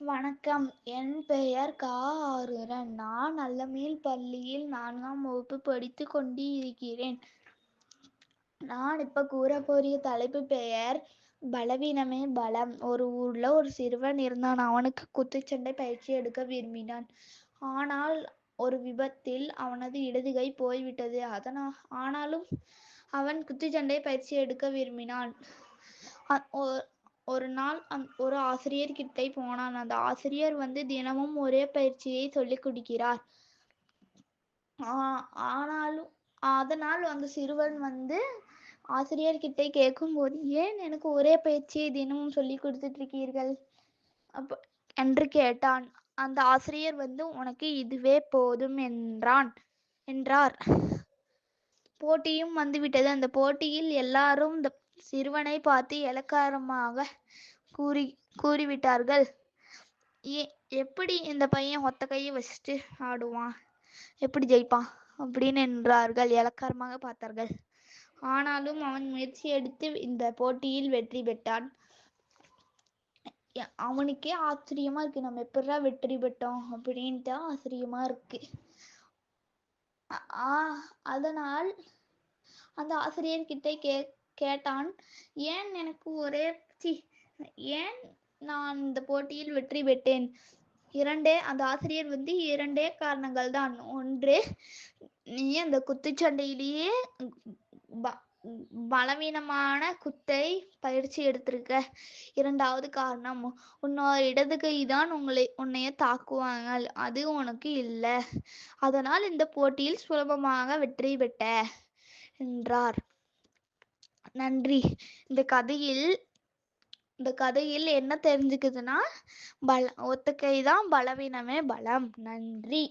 வணக்கம். என் பெயர் கா. ஆருரன் நான் நல்லமில் பள்ளியில் நான்காம் வகுப்பு படித்து கொண்டிருக்கிறேன். நான் இப்ப கூறப்போரிய தலைப்பு பெயர் பலவீனமே பலம். ஒரு ஊர்ல ஒரு சிறுவன் இருந்தான். அவனுக்கு குத்துச்சண்டை பயிற்சி எடுக்க விரும்பினான். ஆனால் ஒரு விபத்தில் அவனது இடது கை போய்விட்டது. அதனா ஆனாலும் அவன் குத்துச்சண்டை பயிற்சி எடுக்க விரும்பினான். ஒரு நாள் அந் ஒரு ஆசிரியர் கிட்டே போனான். அந்த ஆசிரியர் வந்து தினமும் ஒரே பயிற்சியை சொல்லிக் கொடுக்கிறார். ஆ- ஆனாலும் அதனால் அந்த சிறுவன் வந்து ஆசிரியர் கிட்டே கேட்கும்போது ஏன் எனக்கு ஒரே பயிற்சியை தினமும் சொல்லி கொடுத்துட்டு இருக்கீர்கள் அப்ப என்று கேட்டான். அந்த ஆசிரியர் வந்து உனக்கு இதுவே போதும் என்றான் என்றார். போட்டியும் வந்துவிட்டது. அந்த போட்டியில் எல்லாரும் இந்த சிறுவனை பார்த்து இளக்காரமாக கூறி கூறிவிட்டார்கள். ஏ எப்படி இந்த பையன் ஒத்த கையை வச்சுட்டு ஆடுவான்? எப்படி ஜெயிப்பான்? அப்படின்னு என்றார்கள். இளக்காரமாக பார்த்தார்கள். ஆனாலும் அவன் முயற்சி எடுத்து இந்த போட்டியில் வெற்றி பெற்றான். அவனுக்கே ஆச்சரியமா இருக்கு. நம்ம எப்படிடா வெற்றி பெற்றோம்? அப்படின்ட்டு ஆச்சரியமா இருக்கு. ஆ- அதனால் அந்த ஆசிரியர்கிட்ட கே கேட்டான். ஏன் எனக்கு ஒரே சி ஏன் நான் இந்த போட்டியில் வெற்றி பெற்றேன்? இரண்டே அந்த ஆசிரியர் வந்து இரண்டே காரணங்கள் தான். ஒன்று நீ அந்த குத்துச்சண்டையிலேயே ப- பலவீனமான குத்தை பயிற்சி எடுத்திருக்க. இரண்டாவது காரணம் உன்னோட இடது கை தான் உங்களை உன்னைய தாக்குவாங்க. அது உனக்கு இல்லை. அதனால் இந்த போட்டியில் சுலபமாக வெற்றி பெற்ற என்றார். நன்றி. இந்த கதையில் இந்த கதையில் என்ன தெரிஞ்சுக்குதுன்னா பல ஒத்த கைதான் பலவீனமே பலம். நன்றி.